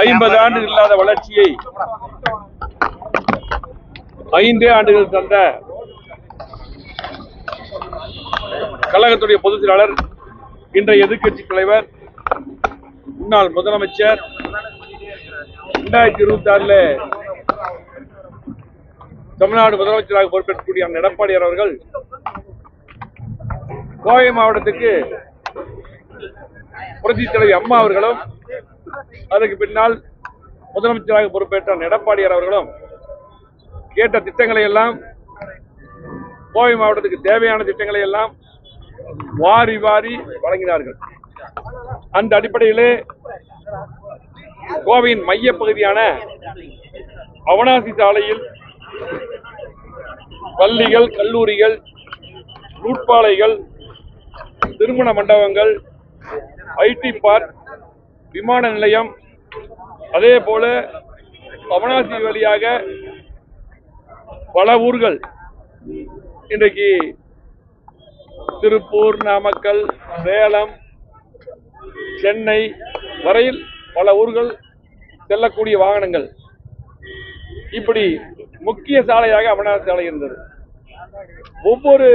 ஐம்பது ஆண்டுகள் இல்லாத வளர்ச்சியை ஐந்தே ஆண்டுகள் தந்த கழகத்துடைய பொதுச் செயலாளர் இன்றைய எதிர்கட்சி தலைவர் முன்னாள் முதலமைச்சர் இரண்டாயிரத்தி இருபத்தி ஆறுல தமிழ்நாடு முதலமைச்சராக பொறுப்பேற்கக்கூடிய அந்த எடப்பாடியார் அவர்கள் கோவை மாவட்டத்துக்கு புரட்சி தலைவி அம்மா அவர்களும் அதற்கு பின்னால் முதலமைச்சராக பொறுப்பேற்ற எடப்பாடியார் அவர்களும் கேட்ட திட்டங்களை எல்லாம் கோவை மாவட்டத்துக்கு தேவையான திட்டங்களை எல்லாம் வாரி வாரி வழங்கினார்கள். அந்த அடிப்படையிலே கோவையின் மைய பகுதியான அவனாசி சாலையில் பள்ளிகள் கல்லூரிகள் நூற்பாலைகள் திருமண மண்டபங்கள் ஐடி பார்க் விமான நிலையம். அதே போல அவனாசி வழியாக பல ஊர்கள். இன்றைக்கு திருப்பூர் நாமக்கல் சேலம் சென்னை வரையில் பல ஊர்கள் செல்லக்கூடிய வாகனங்கள். இப்படி முக்கிய சாலையாக அமர்நாத் சாலை இருந்தது. ஒவ்வொரு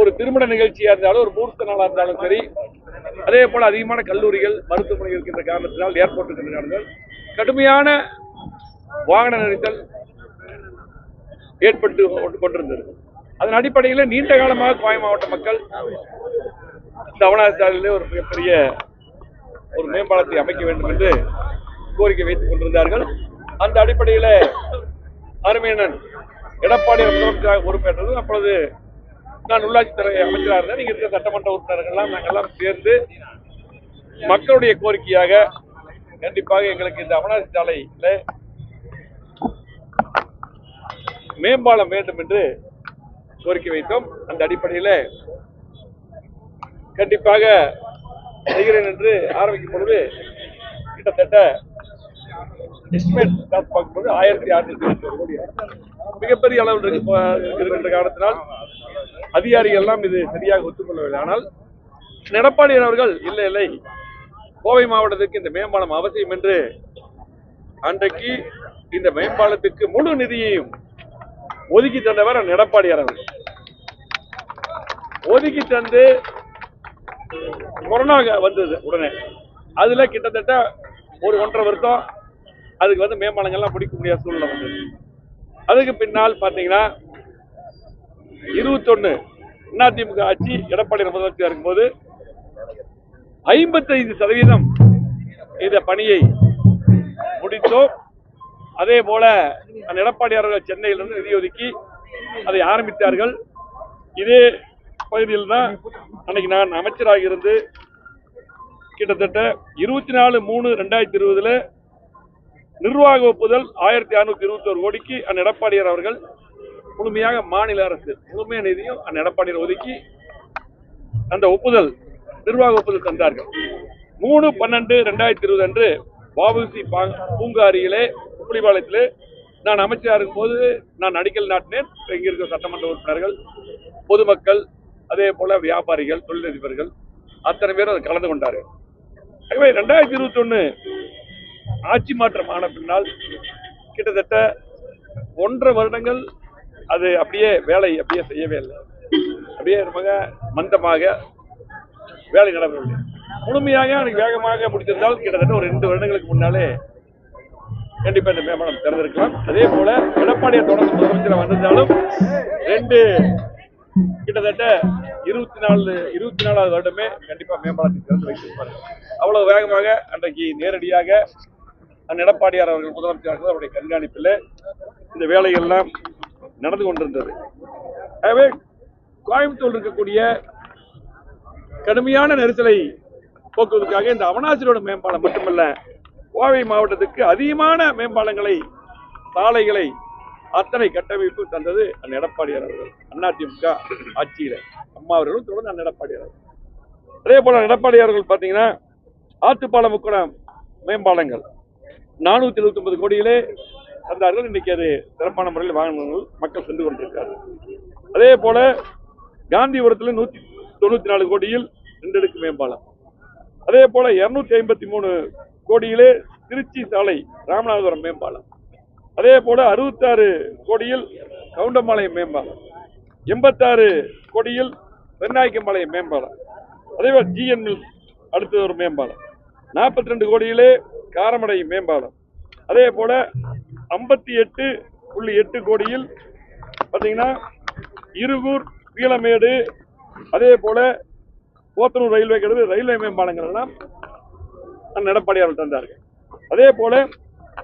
ஒரு திருமண நிகழ்ச்சியாக இருந்தாலும் ஒரு மூர்த்த நாளாக இருந்தாலும் சரி அதே போல் அதிகமான கல்லூரிகள் மருத்துவமனை இருக்கின்ற காரணத்தினால் ஏர்போர்ட் இருக்கின்ற காரணங்கள் கடுமையான வாகன நெரிசல் ஏற்பட்டு கொண்டிருந்தது. அதன் அடிப்படையில் நீண்ட காலமாக கோயம் மாவட்ட மக்கள் இந்த அவனாசி சாலையிலே ஒரு மிகப்பெரிய ஒரு மேம்பாலத்தை அமைக்க வேண்டும் என்று கோரிக்கை வைத்துக் கொண்டிருந்தார்கள். அந்த அடிப்படையில் அருமையனன் எடப்பாடி முதலமைச்சராக பொறுப்பேற்றது. அப்பொழுது நான் உள்ளாட்சித்துறை அமைச்சராக இருந்தேன். இங்க இருக்கிற சட்டமன்ற உறுப்பினர்கள்லாம் நாங்கள் எல்லாம் சேர்ந்து மக்களுடைய கோரிக்கையாக கண்டிப்பாக எங்களுக்கு இந்த அவனாசி சாலையில மேம்பாலம் வேண்டும் என்று கோரிக்கை வைத்தோம். அந்த அடிப்படையில் கண்டிப்பாக செய்கிறேன் என்று ஆரம்பிக்கும் பொழுது கிட்டத்தட்ட எஸ்டிமேட் காசு பார்க்கும்போது ஆயிரத்தி அறுநூத்தி கோடி. மிகப்பெரிய அளவில் இருக்கு- இருக்கின்ற காரணத்தினால். அதிகாரிகள் எல்லாம் இது சரியாக ஒத்துக்கொள்ளவில்லை. ஆனால் எடப்பாடியார் அவர்கள் இல்லை இல்லை கோவை மாவட்டத்துக்கு இந்த மேம்பாலம் அவசியம் என்று அன்றைக்கு இந்த மேம்பாலத்துக்கு முழு நிதியையும் ஒதுக்கி தந்தவர் அந்த எடப்பாடியார் அவர்கள். ஒதுக்கி தந்து கொரோனா வந்தது உடனே. அதுல கிட்டத்தட்ட ஒரு ஒன்றரை வருஷம் அதுக்கு வந்து மேம்பாலங்கள்லாம் பிடிக்க முடியாத சூழ்நிலை வந்தது. அதுக்கு பின்னால் பாத்தீங்கன்னா இருபத்தொன்னு. அதிமுக ஆட்சி எடப்பாடி முதலமைச்சர் இருக்கும்போது ஐம்பத்தைந்து சதவீதம் இந்த பணியை முடித்தோம். அதே போல அந்த எடப்பாடியார்கள் சென்னையிலிருந்து நிதி ஒதுக்கி அதை ஆரம்பித்தார்கள். இதே பகுதியில் தான் அன்னைக்கு நான் அமைச்சராக இருந்து கிட்டத்தட்ட இருபத்தி நாலு மூணு ரெண்டாயிரத்தி இருபதுல நிர்வாக ஒப்புதல் ஆயிரத்தி அறுநூத்தி இருபத்தி ஒரு கோடிக்கு அந்த எடப்பாடியார் அவர்கள் முழுமையாக மாநில அரசு முழுமையான நிதியும் அந்த எடப்பாடியில் ஒதுக்கி அந்த ஒப்புதல் நிர்வாக ஒப்புதல் தந்தார்கள். மூணு பன்னெண்டு ரெண்டாயிரத்தி இருபது அன்று வாபுசி பூங்காரியிலே புலிபாளையத்திலே நான் அமைச்சராக இருக்கும்போது நான் அடிக்கல் நாட்டினேன். இங்கே இருக்கிற சட்டமன்ற உறுப்பினர்கள் பொதுமக்கள் அதே போல வியாபாரிகள் தொழிலதிபர்கள் அத்தனை பேரும் அதை கலந்து கொண்டார்கள். ஆகவே ரெண்டாயிரத்தி இருபத்தி ஒன்று ஆட்சி மாற்றம் ஆன பின்னால் கிட்டத்தட்ட ஒன்றரை வருடங்கள் அது அப்படியே வேலை அப்படியே செய்யவே இல்லை. அப்படியே ரொம்ப மந்தமாக வேலை நடக்கவில்லை முழுமையாக எனக்கு வேகமாக முடித்திருந்தால் கிட்டத்தட்ட ஒரு ரெண்டு வருடங்களுக்கு முன்னாலே கண்டிப்பா இந்த மேம்பாலம் திறந்திருக்கலாம். அதே போல எடப்பாடியை தொடர்ந்து முதலமைச்சர் வந்திருந்தாலும் ரெண்டு கிட்டத்தட்ட இருபத்தி நாலு இருபத்தி நாலாவது வருடமே கண்டிப்பா மேம்பாலத்தை திறந்து வைத்திருப்பாரு. அவ்வளவு வேகமாக அன்றைக்கு நேரடியாக அந்த எடப்பாடியார் அவர்கள் முதலமைச்சர் அவருடைய கண்காணிப்பில் இந்த வேலைகள்லாம் நடந்து கொண்டிருந்தது. ஆகவே கோயம்புத்தூர் இருக்கக்கூடிய கடுமையான நெரிசலை போக்குவதற்காக இந்த அவனாசிரோட மேம்பாலம் மட்டுமல்ல கோவை மாவட்டத்துக்கு அதிகமான மேம்பாலங்களை சாலைகளை அத்தனை கட்டமைப்பு தந்தது அந்த எடப்பாடியார் அவர்கள். அதிமுக ஆட்சியில். அம்மா அவர்களும் தொடர்ந்து அந்த எடப்பாடியார் அவர்கள். அதே போல எடப்பாடியார் அவர்கள் பார்த்தீங்கன்னா ஆத்துப்பாலம் முக்குளம் மேம்பாலங்கள். நானூற்றி எழுபத்தி ஒன்பது கோடியிலே தந்தார்கள் இன்றைக்கி அது சிறப்பான முறையில் வாகனங்கள் மக்கள் சென்று கொண்டிருக்கிறார்கள். அதே போல காந்திபுரத்தில் நூற்றி தொண்ணூற்றி நாலு கோடியில் ரெண்டடுக்கு மேம்பாலம். அதே போல இருநூத்தி ஐம்பத்தி மூணு கோடியிலே திருச்சி சாலை ராமநாதபுரம் மேம்பாலம். அதே போல அறுபத்தாறு கோடியில் கவுண்டம்பாளையம் மேம்பாலம். எண்பத்தாறு கோடியில் பெண்ணாய்க்கம்பாளையம் மேம்பாலம். அதே போல் ஜிஎன் அடுத்தது ஒரு மேம்பாலம். நாற்பத்தி ரெண்டு கோடியிலே காரமடை மேம்பாலம். அதே போல ஐம்பத்தி எட்டு புள்ளி எட்டு கோடியில் பார்த்தீங்கன்னா இருகூர் கீழமேடு அதே போல் போத்தனூர் ரயில்வே கிடந்து ரயில்வே மேம்பாலங்கள் எல்லாம் அண்ணன் தந்தார்கள் அதே போல்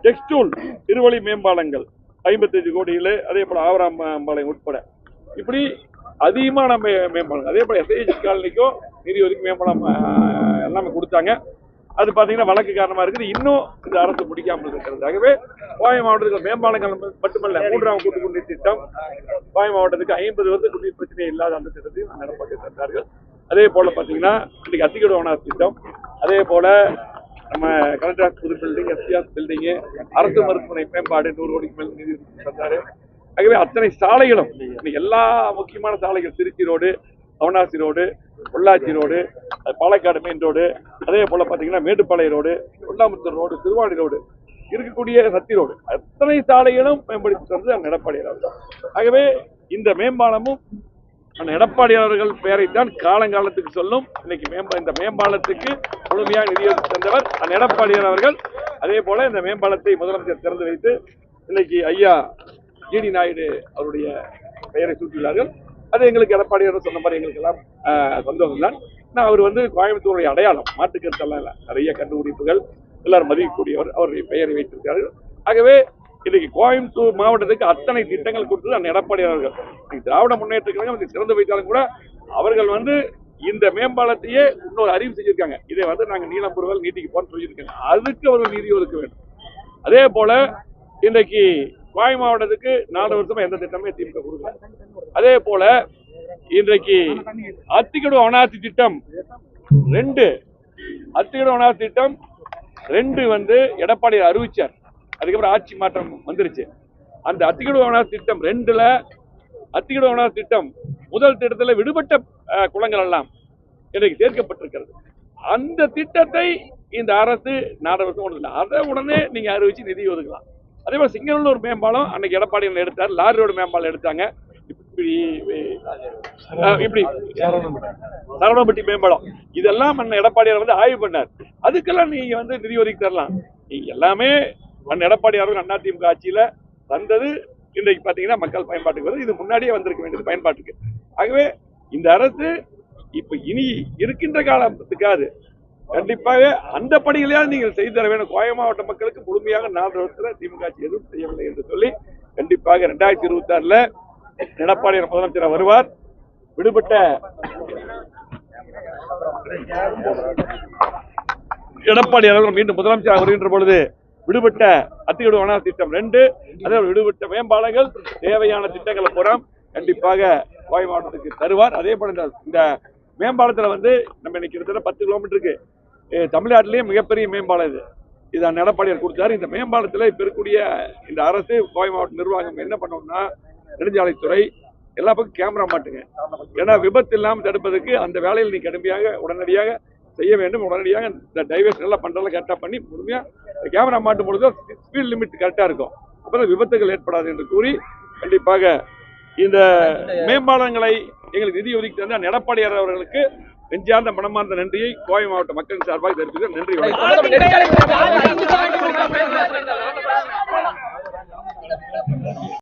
டெக்ஸ்டூல் திருவள்ளி மேம்பாலங்கள் ஐம்பத்தஞ்சு கோடியில் அதே போல் ஆவராம்பாளையம் உட்பட. இப்படி அதிகமான மே மேம்பாலம் அதே போல் எஸ்ஐஜி காலனிக்கும் நிதி ஒதுக்கி மேம்பாலம் எல்லாமே கொடுத்தாங்க. அது பார்த்தீங்கன்னா வழக்கு காரணமா இருக்குது. இன்னும் இந்த அரசு முடிக்காமல் இருக்கிறது. ஆகவே கோவை மாவட்டத்துக்கு மேம்பாலங்கள் மட்டுமல்ல மூன்றாம் கூட்டு குடிநீர் திட்டம். கோவை மாவட்டத்துக்கு ஐம்பது வருஷம் குடிநீர் பிரச்சனை இல்லாத அந்த திட்டத்தையும் நடப்பாட்டி தந்தார்கள் அதே போல பார்த்தீங்கன்னா இன்னைக்கு அத்திக்கடு வனாஸ் திட்டம். அதே போல நம்ம கலெக்டர் புது பில்டிங் எஸ்பிஆர் பில்டிங்கு அரசு மருத்துவமனை மேம்பாடு நூறு கோடிக்கு மேல் நிதி தந்தாரு. ஆகவே அத்தனை சாலைகளும் இன்னைக்கு எல்லா முக்கியமான சாலைகள் Trichy road Avinashi road Pollachi road Palakkad main road அதே போல் பார்த்தீங்கன்னா Mettupalayam road Kondamuthur road Thiruvadi road இருக்கக்கூடிய சத்தி ரோடு. அத்தனை சாலைகளும் மேம்படுத்தி தந்தது அந்த எடப்பாடி அவர்கள் ஆகவே இந்த மேம்பாலமும் அந்த எடப்பாடி அவர்கள் பெயரைத்தான் காலங்காலத்துக்கு சொல்லும். இன்னைக்கு மேம்பா இந்த மேம்பாலத்துக்கு முழுமையாக நிதியொதுக்கி தந்தவர் அந்த எடப்பாடியார் அவர்கள். அதே போல இந்த மேம்பாலத்தை முதலமைச்சர் திறந்து வைத்து இன்னைக்கு ஐயா ஜிடி நாயுடு அவருடைய பெயரை சூட்டியுள்ளார்கள். அது எங்களுக்கு எடப்பாடியார் சொன்ன மாதிரி எங்களுக்கு எல்லாம் சந்தோஷம் தான் நான் அவர் வந்து கோயம்புத்தூருடைய அடையாளம். மாட்டுக்கருத்தெல்லாம் இல்லை. நிறைய கண்டுபிடிப்புகள் எல்லாரும் மதிக்கக்கூடியவர் அவருடைய பெயரை வைத்திருக்கிறார்கள். ஆகவே இன்னைக்கு கோயம்புத்தூர் மாவட்டத்துக்கு அத்தனை திட்டங்கள் கொடுத்தது அந்த எடப்பாடி அவர்கள். திராவிட முன்னேற்ற கழகம் இதை திறந்து வைத்தாலும் கூட அவர்கள் வந்து இந்த மேம்பாலத்தையே இன்னொரு அறிவு செஞ்சிருக்காங்க. இதை வந்து நாங்கள் நீலம்புருவல் நீட்டிக்கு போன்னு சொல்லியிருக்காங்க. அதுக்கு அவர்கள் நிதி ஒதுக்க வேண்டும். அதே போல இன்றைக்கு கோவை மாவட்டத்துக்கு நாலு வருஷமா எந்த திட்டமே திமுக கொடுக்கல. அதே போல இன்றைக்கு அத்திக்கடு அனாத்தி திட்டம் ரெண்டு. அத்திக்கடு அனாத்தி திட்டம் ரெண்டு வந்து எடப்பாடி அறிவிச்சார். அதுக்கப்புறம் ஆட்சி மாற்றம் வந்துருச்சு. அந்த அத்திக்கடு அனாத்தி திட்டம் ரெண்டுல அத்திக்கடு அனாத்தி திட்டம் முதல் திட்டத்தில் விடுபட்ட குளங்கள் எல்லாம் இன்றைக்கு சேர்க்கப்பட்டிருக்கிறது. அந்த திட்டத்தை இந்த அரசு நாடு வருஷம் அதை உடனே நீங்க அறிவிச்சு நிதி ஒதுக்கலாம். அதே மாதிரி சிங்கநல்லூர் மேம்பாலம் அன்னைக்கு எடப்பாடி எடுத்தார். லாரி ரோடு மேம்பாலம் எடுத்தாங்க. இப்படி இப்படி சரவணப்பட்டி மேம்பாலம். இதெல்லாம் அண்ணன் எடப்பாடியார் வந்து ஆய்வு பண்ணார். அதுக்கெல்லாம் நீங்க வந்து நிதி ஒதுக்கி தரலாம். நீங்க எல்லாமே அண்ணன் எடப்பாடி அண்ணா அதிமுக ஆட்சியில தந்தது இன்றைக்கு பாத்தீங்கன்னா மக்கள் பயன்பாட்டுக்கு வருது இது முன்னாடியே வந்திருக்க வேண்டியது பயன்பாட்டுக்கு. ஆகவே இந்த அரசு இப்ப இனி இருக்கின்ற காலத்துக்காது கண்டிப்பாக அந்த பணிகளையாவது நீங்கள் செய்து தர வேண்டும். கோவை மாவட்ட மக்களுக்கு முழுமையாக நாலு வருஷத்துல திமுக ஆட்சி எதுவும் செய்யவில்லை என்று சொல்லி கண்டிப்பாக ரெண்டாயிரத்தி இருபத்தி ஆறுல எடப்பாடி முதலமைச்சர் வருவார். விடுபட்ட எடப்பாடி அவர்கள் மீண்டும் முதலமைச்சர் வருகின்ற பொழுது விடுபட்ட அத்தியோடு வன திட்டம் ரெண்டு அதே விடுபட்ட மேம்பாலங்கள் தேவையான திட்டங்களை புறம் கண்டிப்பாக கோவை மாவட்டத்துக்கு தருவார். அதே போல இந்த- மேம்பாலத்தில் வந்து நம்ம இன்னைக்கு கிட்டத்தட்ட பத்து கிலோமீட்டருக்கு தமிழ்நாட்டிலேயே மிகப்பெரிய மேம்பாலம் இது. இது அந்த எடப்பாடியார் கொடுத்தாரு. இந்த மேம்பாலத்துல இப்ப இருக்கக்கூடிய இந்த அரசு கோவை மாவட்ட நிர்வாகம் என்ன பண்ணணும்னா நெடுஞ்சாலைத்துறை எல்லா பக்கம் கேமரா மாட்டுங்க. ஏன்னா விபத்து இல்லாமல் தடுப்பதற்கு அந்த வேலையில் நீ கடுமையாக உடனடியாக செய்ய வேண்டும். உடனடியாக இந்த டைவர்ஸ் எல்லாம் பண்றதெல்லாம் கரெக்டாக பண்ணி முழுமையா கேமரா மாட்டும் பொழுது ஸ்பீட் லிமிட் கரெக்டாக இருக்கும். அப்புறம் விபத்துகள் ஏற்படாது என்று கூறி கண்டிப்பாக இந்த மேம்பாலங்களை எங்களுக்கு நிதி ஒதுக்கி தந்த எடப்பாடியார் அவர்களுக்கு நெஞ்சார்ந்த மனமார்ந்த நன்றியை கோவை மாவட்ட மக்களின் சார்பாக தெரிவித்து நன்றி வணக்கம்